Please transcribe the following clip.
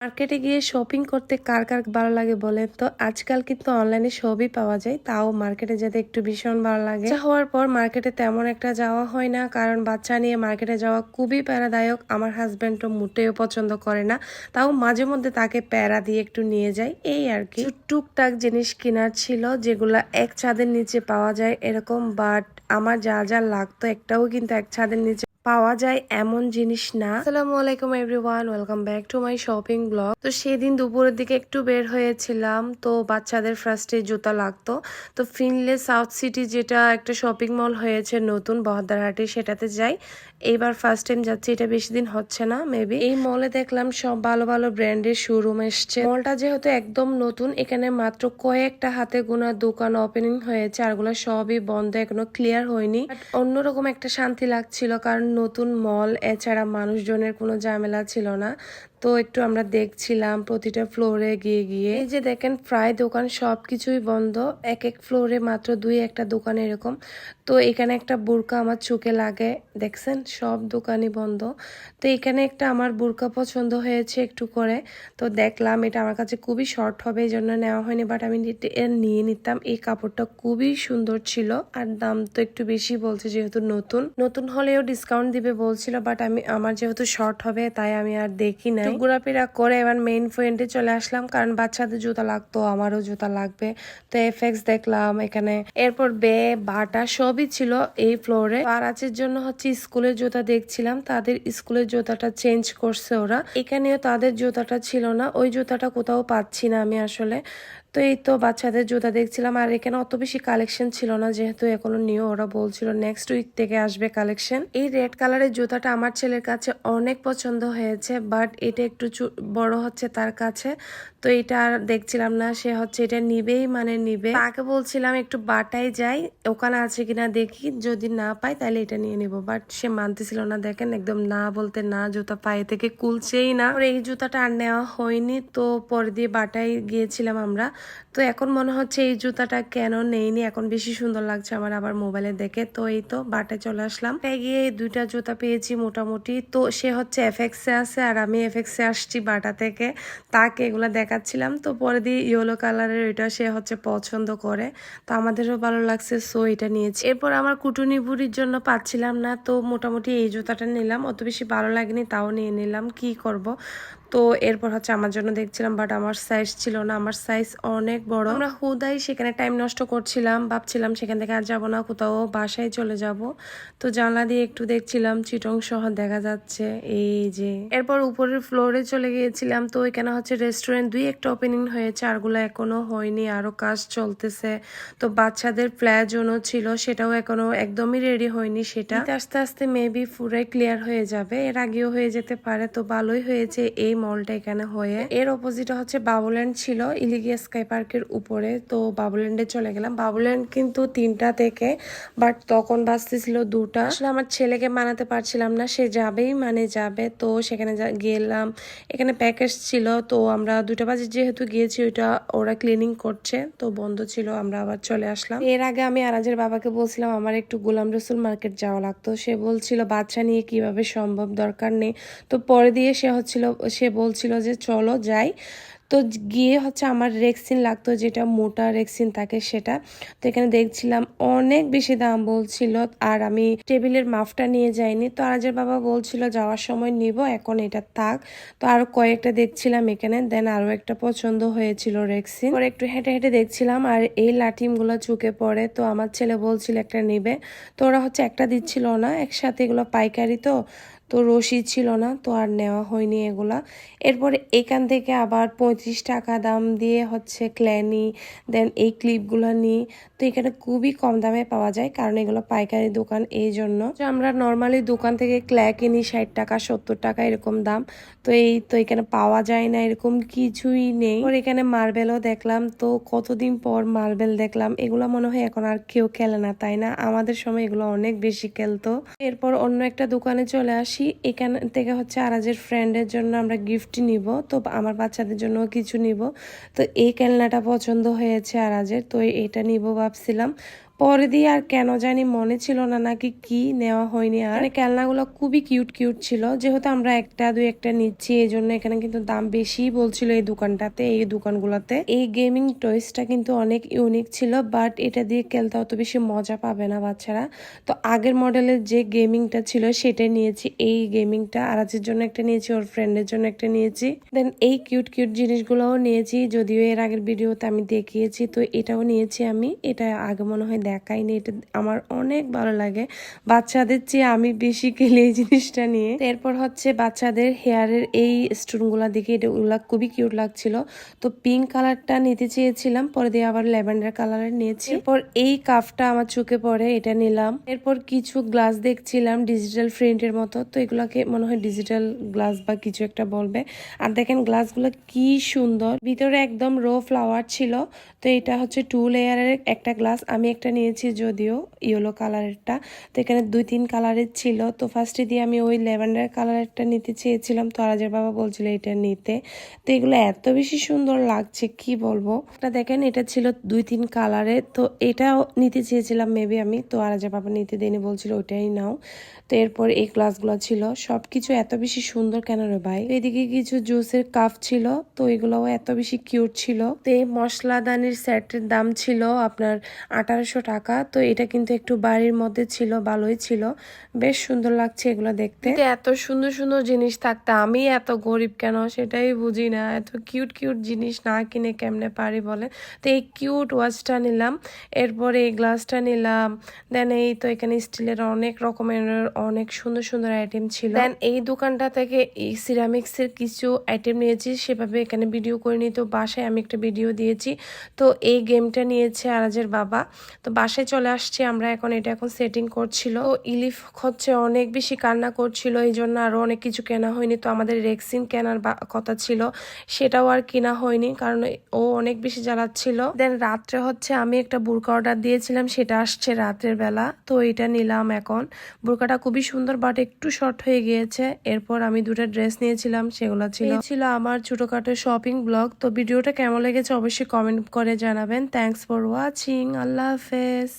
মার্কেটে গিয়ে শপিং করতে কার কার ভালো লাগে বলেন তো? আজকাল কিন্তু অনলাইনে সবই পাওয়া যায়, তাও মার্কেটে যেতে একটু ভীষণ ভালো লাগে। হওয়ার পর মার্কেটে তেমন একটা যাওয়া হয় না, কারণ বাচ্চা নিয়ে মার্কেটে যাওয়া খুবই প্যারাদায়ক। আমার হাজবেন্ড তো মোটেও পছন্দ করে না, তাও মাঝে মধ্যে তাকে প্যারা দিয়ে একটু নিয়ে যায় এই আর কি। টুকটাক জিনিস কেনার ছিল, যেগুলা এক ছাদের নিচে পাওয়া যায় এরকম বাট আমার যা যা লাগতো একটাও কিন্তু এক ছাদের নিচে পাওয়া যায় এমন জিনিস না। সালামু আলাইকুম everyone welcome back to my shopping blog তো সেদিন দুপুরের দিকে একটু বের হয়েছিলাম, তো বাচ্চাদের ফার্স্টে জুতা লাগতো। তো ফিনলে সাউথ সিটি যেটা একটা শপিং মল হয়েছে, নতুন বহদ্দারহাটে সেটাতে যাই। এইবার ফার্স্ট টাইম যাচ্ছি, এটা বেশি দিন হচ্ছে না মেবি এই মলে দেখলাম সব ভালো ভালো ব্র্যান্ডের শোরুম এসছে। মলটা যেহেতু একদম নতুন, এখানে মাত্র কয়েকটা হাতে গোনা দোকান ওপেনিং হয়েছে, আরগুলা সবই বন্ধ, এখনও ক্লিয়ার হয়নি। অন্যরকম একটা শান্তি লাগছিল, কারণ নতুন মল এছাড়া মানুষজনের কোনো ঝামেলা ছিল না। তো একটু আমরা দেখছিলাম প্রতিটা ফ্লোরে গিয়ে গিয়ে। এই যে দেখেন, প্রায় দোকান সব কিছুই বন্ধ এক এক ফ্লোরে মাত্র দুই একটা দোকান এরকম। তো এখানে একটা বোরকা আমার চোখে লাগে, দেখছেন? সব দোকানই বন্ধ। তো এখানে একটা আমার বোরকা পছন্দ হয়েছে একটু করে। তো দেখলাম এটা আমার কাছে খুবই শর্ট হবে, এই জন্য নেওয়া হয়নি বাট আমি এর নিয়ে নিতাম। এই কাপড়টা খুবই সুন্দর ছিল, আর দাম তো একটু বেশি বলছে যেহেতু নতুন। নতুন হলেও ডিসকাউন্ট দিবে বলছিল বাট আমি, আমার যেহেতু শর্ট হবে, তাই আমি আর দেখি তো ঘোরাফেরা করে এবার মেইন পয়েন্টে চলে আসলাম কারণ বাচ্চাদের জুতা লাগতো আমারও জুতা লাগবে। তো এফএক্স দেখলাম এখানে এরপর বে বাটা সবই ছিল এই ফ্লোরে আরাচের জন্য হচ্ছে স্কুলের জুতা দেখছিলাম তাদের স্কুলের জুতাটা চেঞ্জ করছে ওরা। এখানেও তাদের জুতাটা ছিল না ওই জুতাটা কোথাও পাচ্ছি না আমি আসলে। তো এই তো বাচ্চাদের জুতা দেখছিলাম, আর এখানে অত বেশি কালেকশন ছিল না, যেহেতু এখনও নিউ ওরা বলছিল নেক্সট উইক থেকে আসবে কালেকশন এই রেড কালারের জুতাটা আমার ছেলের কাছে অনেক পছন্দ হয়েছে বাট এটা একটু বড় হচ্ছে তার কাছে। তো এটা আর দেখছিলাম না, সে হচ্ছে এটা নিবেই মানে নিবে। তাকে বলছিলাম একটু বাটাই যাই, ওখানে আছে কিনা দেখি, যদি না পাই তাহলে এটা নিয়ে নিব। বাট সে মানতেছিল না, দেখেন একদম না বলতে না, জুতা পায়ে থেকে কুলছেই না। এই জুতাটা আর নেওয়া হয়নি, তো পরে দিয়ে বাটাই গিয়েছিলাম আমরা। তো এখন মনে হচ্ছে এই জুতাটা কেন নেইনি, এখন বেশি সুন্দর লাগছে আমার আবার মোবাইলে দেখে। তো এই তো বাটায় চলে আসলাম। গিয়ে এই দুইটা জুতা পেয়েছি মোটামুটি। তো সে হচ্ছে এফএক্সে আছে, আর আমি এফএক্সে আসছি বাটা থেকে। তাকে এগুলা দেখাচ্ছিলাম। তো পরে দিয়ে ইয়েলো কালারের এটা সে হচ্ছে পছন্দ করে। তো আমাদেরও ভালো লাগছে সো এটা নিয়েছি। এরপর আমার কুটুনি বুড়ির জন্য পাচ্ছিলাম না, তো মোটামুটি এই জুতাটা নিলাম। অত বেশি ভালো লাগেনি, তাও নিয়ে নিলাম। কি করব? তো এরপর হচ্ছে আমার জন্য দেখছিলাম বাট আমার সাইজ ছিল না। আমার সাইজ অনেক বড়। আমরা হুদাই সেখানে টাইম নষ্ট করছিলাম, ভাবছিলাম সেখান থেকে আর যাব না, কোথাও বাসায় চলে যাব। তো জানলা দিয়ে একটু দেখছিলাম, চিটং শহর দেখা যাচ্ছে, এই যে। এরপর উপরের ফ্লোরে চলে গিয়েছিলাম, তো এখানে হচ্ছে রেস্টুরেন্ট দুই একটা ওপেনিং হয়েছে, আরগুলো এখনও হয়নি, আরও কাজ চলতেছে। তো বাচ্চাদের প্লে জোনও ছিল, সেটাও এখনও একদমই রেডি হয়নি, সেটা। আস্তে আস্তে মেবি পুরাই ক্লিয়ার হয়ে যাবে, এর আগেও হয়ে যেতে পারে, তো ভালোই হয়েছে, এই মলটা এখানে হয়ে, এর অপোজিটে হচ্ছে বাবুল্যান্ড ছিল ইলিগিয়া স্কাই পার্কের উপরে। তো বাবুল্যান্ডে চলে গেলাম। বাবুল্যান্ড কিন্তু তিনটা থেকে বাট তখন বাঁচতেছিল দুটা। আসলে আমার ছেলেকে মানাতে পারছিলাম না, সে যাবেই মানে যাবে। তো সেখানে গেলাম। এখানে প্যাকেজ ছিল, তো আমরা দুটা বাজে যেহেতু গিয়েছি, ওইটা ওরা ক্লিনিং করছে। তো বন্ধ ছিল, আমরা আবার চলে আসলাম। এর আগে আমি আরাজের বাবাকে বলছিলাম, আমার একটু গোলাম রসুল মার্কেট যাওয়া লাগতো। সে বলছিল, বাচ্চা নিয়ে কীভাবে সম্ভব? দরকার নেই। তো পরে দিয়ে সে হচ্ছিল, সে বলছিল যে চলো যাই। তো গিয়ে হচ্ছে আমার রেক্সিন লাগতো, যেটা মোটা রেক্সিন থাকে সেটা। তো এখানে দেখছিলাম অনেক বেশি দাম বলছিল আর আমি টেবিলের মাফটা নিয়ে যাইনি। তো আরাজের বাবা বলছিল যাওয়ার সময় নিব, এখন এটা থাক। তো আরও কয়েকটা দেখছিলাম এখানে দেন আরও একটা পছন্দ হয়েছিল রেক্সিন পরে একটু হেঁটে হেঁটে দেখছিলাম আর এই লাটিমগুলো চুকে পড়ে। তো আমার ছেলে বলছিল একটা নেবে। তো ওরা হচ্ছে একটা দিচ্ছিল না, একসাথে এগুলো পাইকারি তো। তো রশি ছিল না, তো আর নেওয়া হয়নি এগুলা। এরপরে এখান থেকে আবার পঁয়ত্রিশ টাকা দাম দিয়ে হচ্ছে ক্ল্যানি দেন এই ক্লিপগুলো নিই তো এখানে খুবই কম দামে পাওয়া যায়, কারণ এগুলো পাইকারি দোকান, এই জন্য। আমরা নর্মালি দোকান থেকে ক্ল্যা কিনি, ষাট টাকা, সত্তর টাকা এরকম দাম। তো এই তো এখানে পাওয়া যায় না, এরকম কিছুই নেই। ওর এখানে মার্বেলও দেখলাম, তো কতদিন পর মার্বেল দেখলাম, এগুলো মনে হয় এখন আর কেউ খেলে না, তাই না? আমাদের সময় এগুলো অনেক বেশি খেলতো। এরপর অন্য একটা দোকানে চলে আসি, এখান থেকে হচ্ছে আরাজের ফ্রেন্ডের জন্য আমরা গিফট নিব, তো আমার বাচ্চাদের জন্য কিছু নিব। তো এই খেলনাটা পছন্দ হয়েছে আরাজের, তো এটা নিব ভাবছিলাম পরে দিয়ে আর কেন জানি মনে ছিল না নাকি কি নেওয়া হয়নি আর। খেলনাগুলো খুবই কিউট কিউট ছিল। যেহেতু আমরা একটা, দুই, একটা নিচ্ছি, এই জন্য এখানে কিন্তু দাম বেশি বলছিল এই দোকানটাতে, এই দোকানগুলোতে। এই গেমিং টয়েসটা কিন্তু অনেক ইউনিক ছিল বাট এটা দিয়ে খেলতে অত বেশি মজা পাবে না বাচ্চারা। তো আগের মডেলের যে গেমিংটা ছিল, সেটা নিয়েছি। এই গেমিংটা আরাজের জন্য একটা নিয়েছি, ওর ফ্রেন্ডের জন্য একটা নিয়েছি। দেন এই কিউট কিউট জিনিসগুলোও নিয়েছি, যদিও এর আগের ভিডিওতে আমি দেখিয়েছি, তো এটাও নিয়েছি আমি। এটা আগে মনে হয় দেখাইনি এটা আমার অনেক ভালো লাগে। বাচ্চাদের চেয়ে আমি বেশি খেলি এই জিনিসটা নিয়ে। এরপর হচ্ছে বাচ্চাদের হেয়ারের এই স্টোনগুলো দেখে এটা খুবই কিউট লাগছিল। তো পিঙ্ক কালারটা নিতে চেয়েছিলাম, পরে দিয়ে আবার ল্যাভেন্ডার কালারের নিয়েছি। এরপর এই কাপটা আমার চোখে পড়ে, এটা নিলাম। এরপর কিছু গ্লাস দেখছিলাম, ডিজিটাল প্রিন্টের মতো। তো এগুলাকে মনে হয় ডিজিটাল গ্লাস বা কিছু একটা বলবে। আর দেখেন গ্লাসগুলো কি সুন্দর। ভিতরে একদম রো ফ্লাওয়ার ছিল। তো এটা হচ্ছে টু লেয়ারের একটা গ্লাস, আমি একটা নিয়েছি যদিও ইয়েলো কালারেরটা তো এখানে দুই তিন কালারের ছিল। তো ফার্স্টে দিয়ে আমি ওই ল্যাভেন্ডার কালারেরটা নিতে চেয়েছিলাম। তো আরাজের বাবা বলছিল এটা নিতে। তো এগুলো এত বেশি সুন্দর লাগছে, কি বলব? এটা দেখেন, এটা ছিল দুই তিন কালারের তো এটাও নিতে চেয়েছিলাম মেবি আমি। তো আরাজের বাবা নিতে দেয়নি, বলছিল ওটাই নাও। তো এরপর এই গ্লাসগুলো ছিল। সবকিছু এত বেশি সুন্দর কেন রে ভাই? এদিকে কিছু জুসের কাপ ছিল। তো এগুলোও এত বেশি কিউট ছিল। তো এই মশলাদানির সেটের দাম ছিল আপনার আঠারোশো টাকা। তো এটা কিন্তু একটু বাড়ির মধ্যে ছিল, ভালোই ছিল। বেশ সুন্দর লাগছে এগুলো দেখতে। এত সুন্দর সুন্দর জিনিস থাকতে আমি এত গরিব কেন সেটাই বুঝি না। এত কিউট কিউট জিনিস না কিনে কেমনে পারি বলে তো এই কিউট ওয়াচটা নিলাম, এরপরে এই গ্লাসটা নিলাম দেন এই তো এখানে স্টিলের অনেক রকমের, অনেক সুন্দর সুন্দর আইটেম ছিল। দেন এই দোকানটা থেকে এই সিরামিক্সের কিছু আইটেম নিয়েছি, সেভাবে এখানে ভিডিও করে করিনি তো বাসায় আমি একটা ভিডিও দিয়েছি। তো এই গেমটা নিয়েছে আরাজের বাবা। তো বাসায় চলে আসছি, আমরা এখন এটা এখন সেটিং করছিল। তো ইলিফ হচ্ছে অনেক বেশি কান্না করছিল, এই জন্য আরও অনেক কিছু কেনা হয়নি। তো আমাদের রেক্সিন কেনার কথা ছিল, সেটাও আর কেনা হয়নি, কারণ ও অনেক বেশি জ্বালাচ্ছিল। দেন রাত্রে হচ্ছে আমি একটা বুরকা অর্ডার দিয়েছিলাম, সেটা আসছে রাতের বেলা। তো এটা নিলাম এখন। বুরকাটা খুবই সুন্দর বাট একটু শর্ট হয়ে গিয়েছে। এরপর আমি দুটো ড্রেস নিয়েছিলাম, সেগুলো ছিল। ছিল আমার ছোটখাটো শপিং ব্লগ তো ভিডিওটা কেমন লেগেছে অবশ্যই কমেন্ট করে জানাবেন। থ্যাংকস ফর ওয়াচিং আল্লাহ হাফেজ। Promise.